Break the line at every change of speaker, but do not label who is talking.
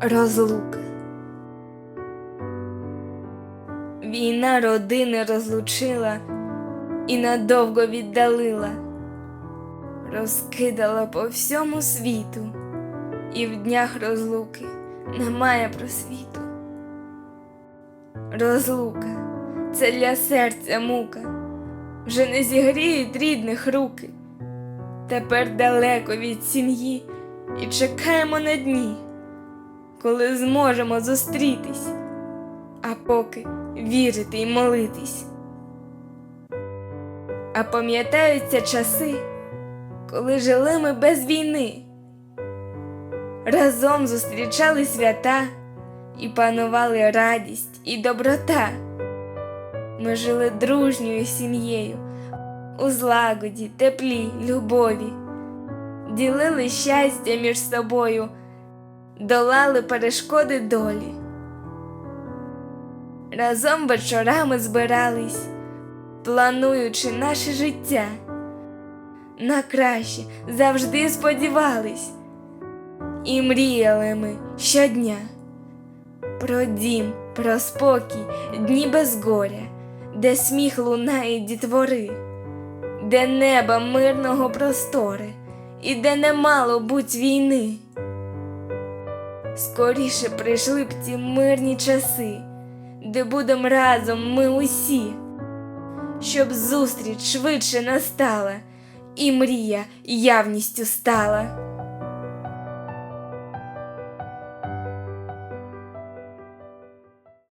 Розлука. Війна родини розлучила і надовго віддалила, розкидала по всьому світу, і в днях розлуки немає просвіту. Розлука це для серця мука, вже не зігріють рідних руки. Тепер далеко від сім'ї і чекаємо на дні, коли зможемо зустрітись, а поки вірити й молитись. А пам'ятаються часи, коли жили ми без війни, разом зустрічали свята і панували радість і доброта. Ми жили дружньою сім'єю у злагоді, теплі, любові, ділили щастя між собою, долали перешкоди долі. Разом вечорами збирались, плануючи наше життя. На краще завжди сподівались, і мріяли ми щодня про дім, про спокій, дні без горя, де сміх лунає дітвори, де неба мирного простори, і де не мало буть війни. Скоріше прийшли б ті мирні часи, де будем разом ми усі, щоб зустріч швидше настала, і мрія явністю стала.